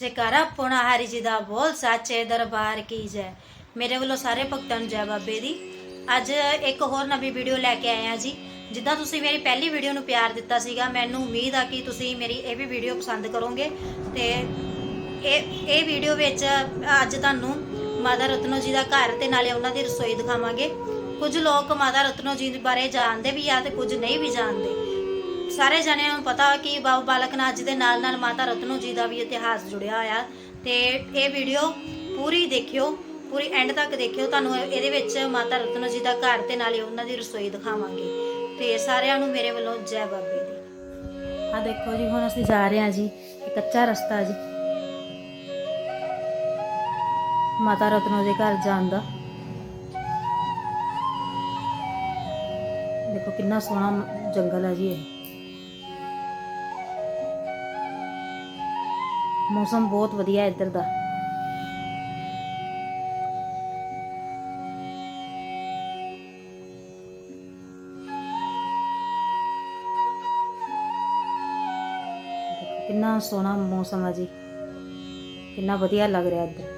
ਜੈਕਾਰਾ ਪੁਣਾ ਹਰੀ ਜੀ ਦਾ ਬੋਲ ਸਾਚੇ ਦਰਬਾਰ ਕੀ ਜੈ। ਮੇਰੇ ਵੱਲੋਂ ਸਾਰੇ ਭਗਤਾਂ ਨੂੰ ਜੈ ਬਾਬੇ ਦੀ। ਅੱਜ ਇੱਕ ਹੋਰ ਨਵੀਂ ਵੀਡੀਓ ਲੈ ਕੇ ਆਏ ਆ ਜੀ। ਜਿੱਦਾਂ ਤੁਸੀਂ ਮੇਰੀ ਪਹਿਲੀ ਵੀਡੀਓ ਨੂੰ ਪਿਆਰ ਦਿੱਤਾ ਸੀਗਾ, ਮੈਨੂੰ ਉਮੀਦ ਆ ਕਿ ਤੁਸੀਂ ਮੇਰੀ ਇਹ ਵੀ ਵੀਡੀਓ ਪਸੰਦ ਕਰੋਗੇ। ਤੇ ਇਹ ਇਹ ਵੀਡੀਓ ਵਿੱਚ ਅੱਜ ਤੁਹਾਨੂੰ ਮਾਤਾ ਰਤਨੋ ਜੀ ਦਾ ਘਰ ਤੇ ਨਾਲੇ ਉਹਨਾਂ ਦੀ ਰਸੋਈ ਦਿਖਾਵਾਂਗੇ। ਕੁਝ ਲੋਕ ਮਾਤਾ ਰਤਨੋ ਜੀ ਬਾਰੇ ਜਾਣਦੇ ਵੀ ਆ ਤੇ ਕੁਝ ਨਹੀਂ ਵੀ ਜਾਣਦੇ। ਸਾਰੇ ਜਣਿਆਂ ਨੂੰ ਪਤਾ ਕਿ ਬਾਬਾ ਬਾਲਕ ਨਾਥ ਜੀ ਦੇ ਨਾਲ ਨਾਲ ਮਾਤਾ ਰਤਨੋ ਜੀ ਦਾ ਵੀ ਇਤਿਹਾਸ ਜੁੜਿਆ ਹੋਇਆ। ਤੇ ਇਹ ਵੀਡੀਓ ਪੂਰੀ ਦੇਖਿਓ, ਪੂਰੀ ਐਂਡ ਤੱਕ ਦੇਖਿਓ। ਤੁਹਾਨੂੰ ਇਹਦੇ ਵਿੱਚ ਮਾਤਾ ਰਤਨੋ ਜੀ ਦਾ ਘਰ ਤੇ ਨਾਲੇ ਉਹਨਾਂ ਦੀ ਰਸੋਈ ਦਿਖਾਵਾਂਗੇ। ਤੇ ਸਾਰਿਆਂ ਨੂੰ ਮੇਰੇ ਵੱਲੋਂ ਜੈ ਬਾਬੇ ਦੀ। ਆ ਦੇਖੋ ਜੀ, ਹੁਣ ਅਸੀਂ ਜਾ ਰਹੇ ਹਾਂ ਜੀ ਕੱਚਾ ਰਸਤਾ ਜੀ। ਮਾਤਾ ਰਤਨੋ ਦੇ ਘਰ ਜਾਣ ਦਾ। ਦੇਖੋ ਕਿੰਨਾ ਸੋਹਣਾ ਜੰਗਲ ਹੈ ਜੀ ਇਹ। ਮੌਸਮ ਬਹੁਤ ਵਧੀਆ ਇੱਧਰ ਦਾ। ਕਿੰਨਾ ਸੋਹਣਾ ਮੌਸਮ ਹੈ ਜੀ। ਕਿੰਨਾ ਵਧੀਆ ਲੱਗ ਰਿਹਾ ਇੱਧਰ।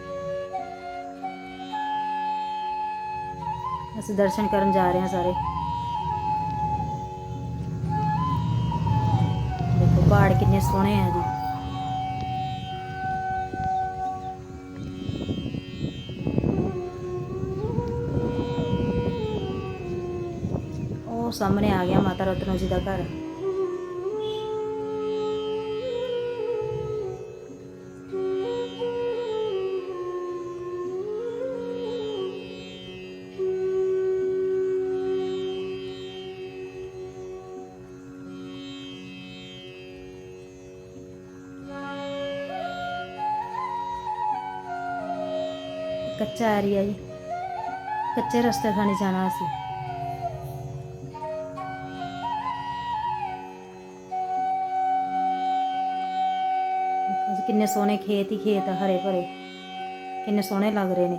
ਅਸੀਂ ਦਰਸ਼ਨ ਕਰਨ ਜਾ ਰਹੇ ਹਾਂ ਸਾਰੇ। ਦੇਖੋ, ਪਹਾੜ ਕਿੰਨੇ ਸੋਹਣੇ ਆ ਜੀ। ਸਾਹਮਣੇ ਆ ਗਿਆ ਮਾਤਾ ਰਤਨੋ ਜੀ ਦਾ ਘਰ। ਕੱਚਾ ਏਰੀਆ ਜੀ। ਕੱਚੇ ਰਸਤੇ ਥਾਣੀ ਜਾਣਾ ਅਸੀਂ। ਕਿੰਨੇ ਸੋਹਣੇ ਖੇਤ ਹੀ ਖੇਤ ਆ, ਹਰੇ ਭਰੇ। ਕਿੰਨੇ ਸੋਹਣੇ ਲੱਗ ਰਹੇ ਨੇ।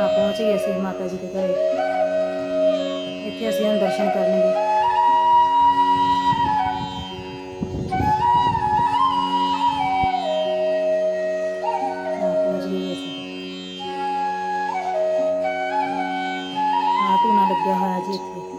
ਆ ਪਹੁੰਚ ਗਏ ਅਸੀਂ ਮਾਤਾ ਜੀ ਦੇ ਘਰੇ। ਇੱਥੇ ਅਸੀਂ ਹੁਣ ਦਰਸ਼ਨ ਕਰਨਗੇ। ਆ ਧੂਣਾ ਲੱਗਿਆ ਹੋਇਆ ਜੀ ਇੱਥੇ।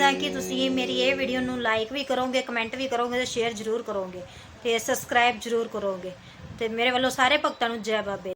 ਉਮੀਦ ਆ ਕਿ ਤੁਸੀਂ ਮੇਰੀ ਇਹ ਵੀਡੀਓ ਨੂੰ ਲਾਈਕ ਵੀ ਕਰੋਗੇ ਕਮੈਂਟ ਵੀ ਕਰੋਗੇ ਤੇ ਸ਼ੇਅਰ ਜ਼ਰੂਰ ਕਰੋਗੇ ਤੇ ਸਬਸਕ੍ਰਾਈਬ ਜ਼ਰੂਰ ਕਰੋਗੇ ਤੇ ਮੇਰੇ ਵੱਲੋਂ ਸਾਰੇ ਭਗਤਾਂ ਨੂੰ ਜੈ ਬਾਬੇ।